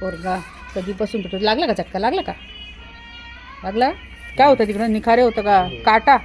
पोरगा कधीपासून तुटत लागला का चक्का? लागला का? लागला? काय होतं तिकडं? निखारे होतं का? काटा?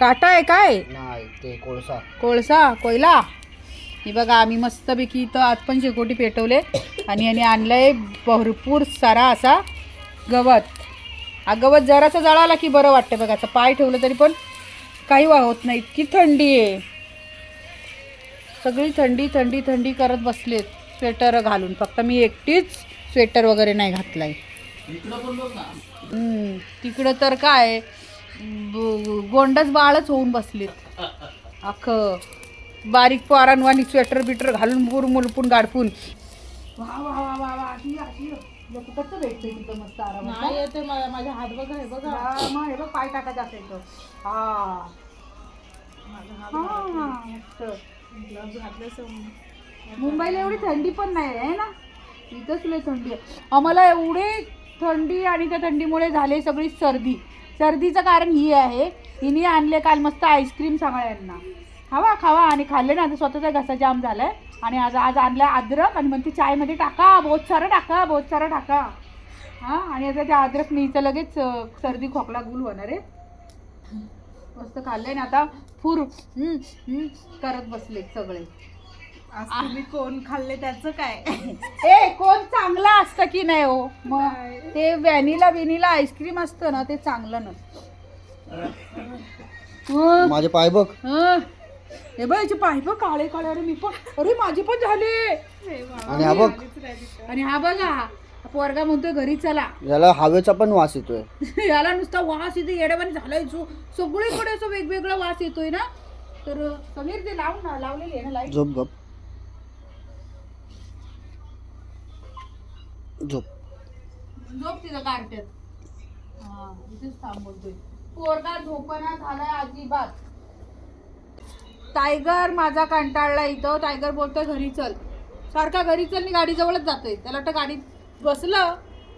काटा आहे काय? नाही ते कोळसा. कोळसा कोयला. हे बघा आम्ही मस्तपैकी इथं आज पण शेकोटी पेटवले. आणि याने आणलंय भरपूर सारा असा गवत. हा गवत जरासा जळाला की बरं वाटतं बघा. आता पाय ठेवलं तरी पण काही वा होत नाही. इतकी थंडी आहे. सगळी थंडी थंडी थंडी करत बसलेत. स्वेटर घालून. फक्त मी एकटीच स्वेटर वगैरे नाही घातलाय. हम्म, तिकडं तर काय गोंडच बाळच होऊन बसलेत. अख्खं बारीक पोरांवानी स्वेटर बिटर घालून बुर मुलपून गाडपून. वा वा वा वा वा अशी अशी. कुठंच भेटते तिथं मस्त आरामात नाही येते मला माझा हात बघा हे बघा. मग हे बघ पाय टाकायचा हा. हा, मस्त. घातले सम- मुंबईला एवढी थंडी पण नाही आहे ना? इथंच लय थंडी आहे. आम्हाला एवढे थंडी आणि त्या थंडीमुळे झाले सगळी सर्दी. सर्दीचं कारण ही आहे. हिने आणले काल मस्त आईस्क्रीम सगळ्यांना. खावा खावा आणि खाल्ले ना आता स्वतःचा घसा जाम झालाय. आणि आज आज आणलं अद्रक आणि म्हणते चायमध्ये टाका बहुत सारं टाका बहुत सारं टाका. हां आणि आता त्या अद्रक मीचं लगेच सर्दी खोकला गुल होणार आहे. मस्त खाल्लंय ना आता. फुर करत बसले सगळे. आज तुम्ही कोण खाल्ले त्याचं काय? ए कोण चांगलं असतं की नाही हो? मग ते व्हॅनिला बिनिला आईस्क्रीम असतं ना ते चांगलं नसतं. माझे पाय बघ. हं. हे बघ याचे पाय बघ काळे काळे. अरे मी पण अरे माझे पण झाले. आणि हा बघ. आणि हा बघा हा पोरगा म्हणतोय घरी चला. याला हवेचा पण वास येतोय. याला नुसता वास इथे येड्यावानी झालाय जो. सगळीकडे असं वेगवेगळा वास येतोय ना. तर समीर ते लावून ना लावलेली आहे ना लाइट झोप गप. झोप. झोप तिथं गारट्यात. हा इथेच थांब बोलतोय पोरगा झोपना झालाय अजिबात. टायगर माझा कंटाळला इथं. टायगर बोलतोय घरी चल. सारखा घरी चल मी गाडीजवळच जातोय. त्याला वाटतं गाडीत बसलं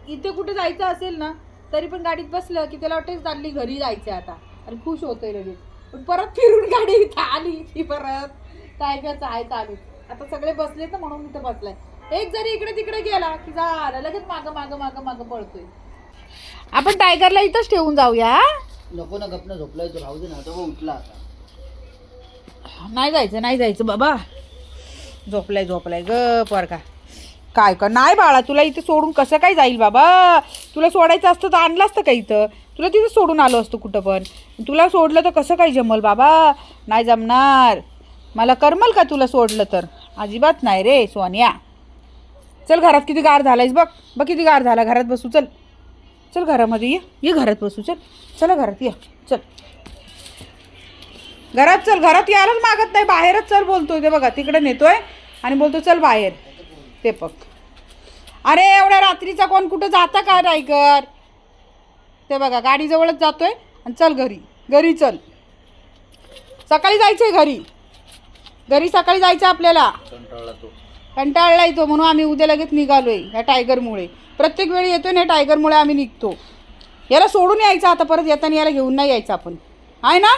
इथे कुठे जायचं असेल ना तरी पण गाडीत बसलं की त्याला वाटतं चालली घरी जायचं आता. आणि खुश होतोय लगेच. पण परत फिरून गाडी इथं आली की परत टायगर आहे चालू. आता सगळे बसले तर म्हणून इथं बसलाय. एक जरी इकडे तिकडे गेला की झालं लगेच मागं मागं मागं मागं पळतोय. आपण टायगरला इथंच ठेवून जाऊया नको ना गप ना झोपलाय तो राहू दे ना तो उठला आता. नाही जायचं नाही जायचं बाबा. झोपलाय झोपलाय ग पोरका काय का नाही बाळा तुला इथे सोडून कसं काय जाईल बाबा? तुला सोडायचं असतं तर आणलं असतं का इथं? तुला तिथं सोडून आलो असतो कुठं पण. तुला सोडलं तर कसं काय जमल बाबा? नाही जमणार. मला करमल का तुला सोडलं तर? अजिबात नाही रे सोनिया. चल घरात किती गार झालायस बघ. बघ किती गार झाला घरात बसू. चल. चल घरामध्ये ये. ये घरात बसू. चल. चला घरात ये. चल. घरात चल. घरात यायलाच मागत नाही. बाहेरच चल बोलतोय ते बघा. तिकडे नेतोय आणि बोलतो चल बाहेर. ते बघ. अरे एवढ्या रात्रीचा कोण कुठं जाता का रायगर ते बघा गाडीजवळच जातोय आणि चल घरी. घरी चल. सकाळी जायचंय घरी. घरी सकाळी जायचं आपल्याला. कंटाळला तो. कंटाळला येतो म्हणून आम्ही उद्या लगेच निघालोय ह्या टायगरमुळे. प्रत्येक वेळी येतोय ना टायगरमुळे आम्ही निघतो. याला सोडून यायचं आता परत येताना याला घेऊन नाही यायचं आपण. आहे ना?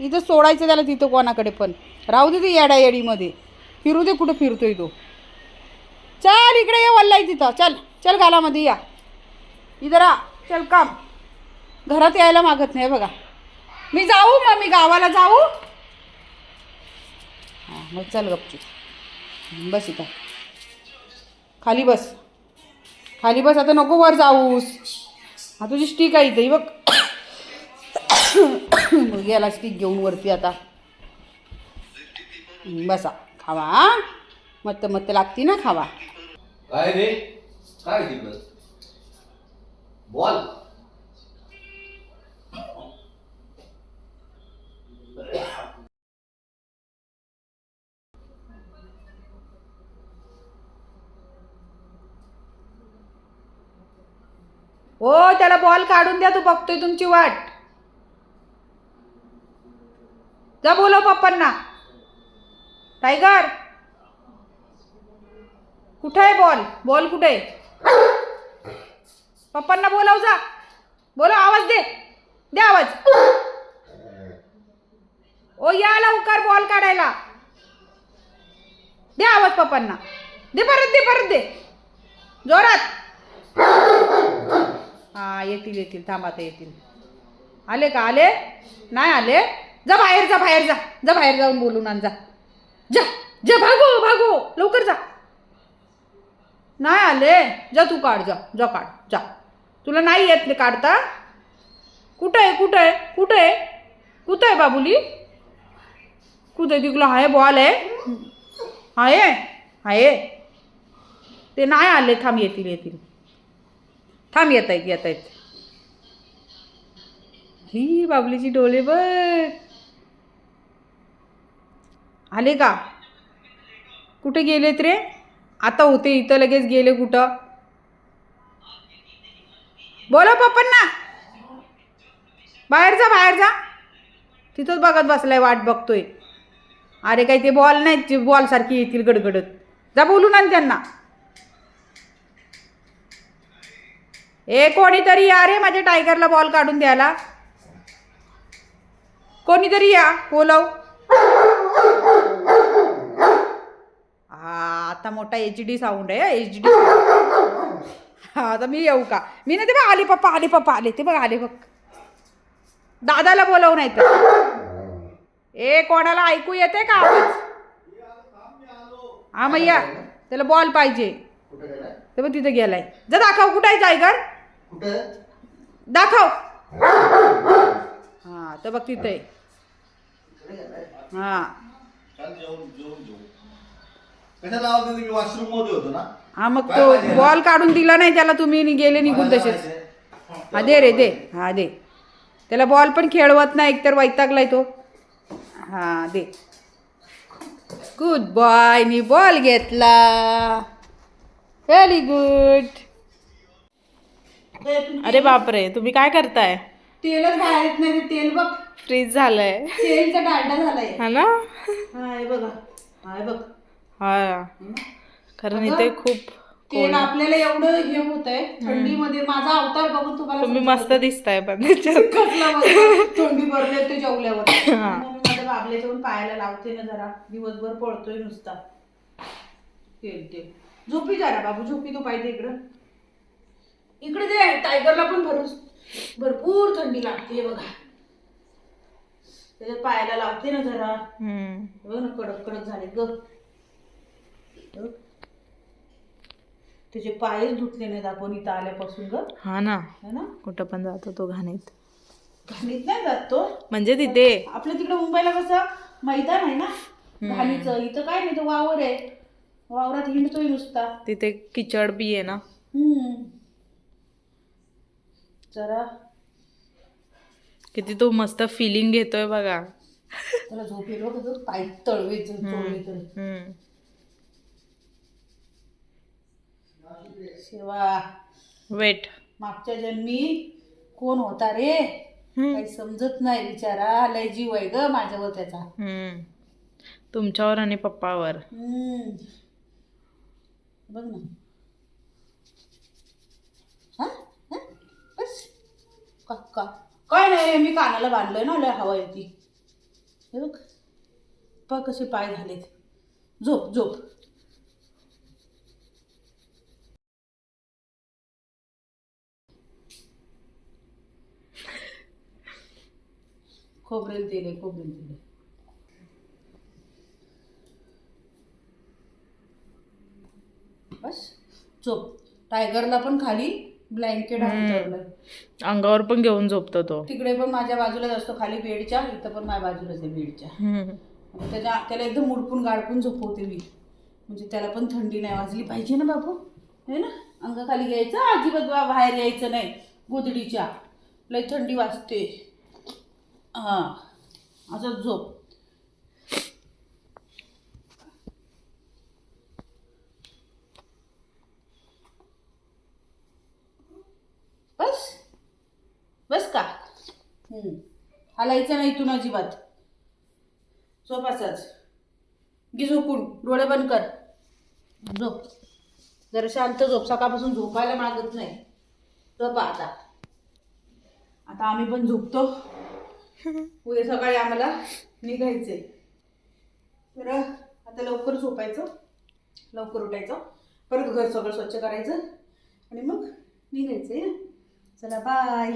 इथं सोडायचं त्याला तिथं कोणाकडे पण. राहू दे ते येडा येडीमध्ये फिरू दे कुठं फिरतोय तो. चल इकडे ये वल्लाई तिथं. चल चल गालामध्ये या. इथं राहा. चल काम. घरात यायला मागत नाही बघा. मी जाऊ मग मी गावाला जाऊ. मग चल गपचूप. बस इथं. खाली बस. खाली बस आता नको वर जाऊस. हा तुझी स्टिक आहे इथं बघ. मग गेला स्टिक घेऊन वरती आता. बसा. खावा मत मत लागते लागती ना खावा. काय रे? काय बॉल? हो त्याला बॉल काढून द्या तू बघतोय तुमची वाट. जा बोलव पप्पांना. टायगर कुठं आहे बॉल बॉल कुठे आहे? पप्पांना बोलाव जा. बोलव आवाज दे. दे आवाज. ओ या लवकर बॉल काढायला. दे आवाज पप्पांना. दे परत दे परत दे. जोरात. येतील येतील. थांबा ते येतील. आले का? आले? नाही आले? जा बाहेर जा बाहेर जा. जा बाहेर जाऊन बोलून आण जा. जा जा भागो भागो. लवकर जा. नाही आले? जा तू काढ जा जा काढ जा. तुला नाही येत काढता? कुठं आहे कुठं आहे कुठं आहे? कुठं आहे बाबुली? कुठं आहे? तिकडं आहे बॉल आहे. आहे आहे ते नाही आले. थांब येतील येतील. थांब येत आहेत येत आहेत. ही बाबलीची डोले बघ. आले का? कुठे गेलेत रे? आता होते इथं लगेच गेले कुठं? बोला पप्पांना. बाहेर जा बाहेर जा. तिथंच बघत बसलाय वाट बघतोय. अरे काही ते बॉल नाही बॉलसारखी येतील गडगडत. जा बोलू ना त्यांना. ए कोणीतरी या रे माझ्या टायगरला बॉल काढून द्यायला. कोणीतरी या बोलव. हा आता मोठा एच डी साऊंड आहे एच डी हा आता मी येऊ का? मी नाही ते बघ आले पप्पा आले पप्पा आले ते बघ आले बघ. दादाला बोलव नाही तर ए कोणाला ऐकू येते का आवाज? हा मैया त्याला बॉल पाहिजे. ते बघ तिथे गेलाय. जा दाखव कुठं आहे टायगर कुठे? दाखव. हा तर बघ तिथे. आहे. हा. हा मग तो बॉल काढून दिला नाही त्याला तुम्ही नि गेले निघून तसेच. हा दे रे दे. हा दे. त्याला बॉल पण खेळवत नाही एकतर वैतागलाय तो. हा दे. गुड बॉय मी बॉल घेतला. व्हेरी गुड अरे बापरे तुम्ही काय करताय? तेलच बाहेर येत नाही ते तेल बघ. फ्रीज झालंय. तेलचा डालडा झालाय. हा ना? हा हे बघा. हा हे बघ. हा. कारण इथे खूप तेल आपल्याला एवढं हे होत आहे थंडीमध्ये. माझा अवतार बघून तुम्हाला तुम्ही. मस्त दिसताय पण त्याच्यात. कसला थंडी भरले ते जेवल्यावर. मग मी माझ्या बाबल्याच्या पण पायाला लावते ना जरा. दिवसभर पळतोय नुसता. तेल तेल. झोपी जरा बाबू झोपी तू पाहिजे इकडं. इकडे दे टायगरला पण भरून भरपूर थंडी लागते बघा. त्याच्या पायाला लावते ना जरा. हम्म. बघ ना कडक कडक झाले ग. त्याचे पायच धुतले नाहीत आपण इथं आल्यापासून ग. हा ना. है ना? कुठं पण जातो तो घाणीत. घाणीत नाही जात तो. म्हणजे तिथे. आपल्या तिकडे मुंबईला कसं मैदान आहे ना? घाणीचं. इथं काय नाही तो वावर आहे. वावरात हिंडतोय नुसता. तिथे किचड बी आहे ना. हम्म. जरा किती तो मस्त फिलिंग घेतोय बघा. त्याला झोप येईल बघ तो पाय तळवे. शिवा वेट. मागच्या जन्मी कोण होता रे. काही समजत नाही बिचारा. लय जीव आहे ग माझ्यावर त्याचा. हम्म. तुमच्यावर आणि पप्पावर. हम्म. बघ ना हा? हा? बस. का? काय नाही रे मी कानाला बांधलंय ना लय हवा येते. हे बघ पा कसे पाय झालेत. झोप झोप. खोबरेल तेल आहे खोबरेल तेल आहे. बस झोप. टायगरला पण खाली. ब्लँकेट अंगावर पण घेऊन झोपतो तो. तिकडे पण माझ्या बाजूलाच असतो खाली बेडच्या इथं पण माझ्या बाजूलाच आहे बेडच्या. हम्म. मग त्याच्या त्याला एकदम मुडपून गाडपून झोपवते मी. म्हणजे त्याला पण थंडी नाही वाजली पाहिजे ना बाबू? है ना? अंगाखाली घ्यायचं अजिबात बा बाहेर यायचं नाही. गोदडीच्या लय थंडी वाजते. हां. असं झोप बस बस का हम्म. हलायचं नाही इथून अजिबात. झोप असाच घे झोपून. डोळे बंद कर. झोप. जरा शांत झोप. सकाळपासून झोपायला मागत नाही. झोपा आता. आता आम्ही पण झोपतो. उद्या सकाळी आम्हाला निघायचंय. तर आता लवकर झोपायचं. लवकर उठायचं. परत घर सगळं स्वच्छ करायचं. आणि मग निघायचं चला बाय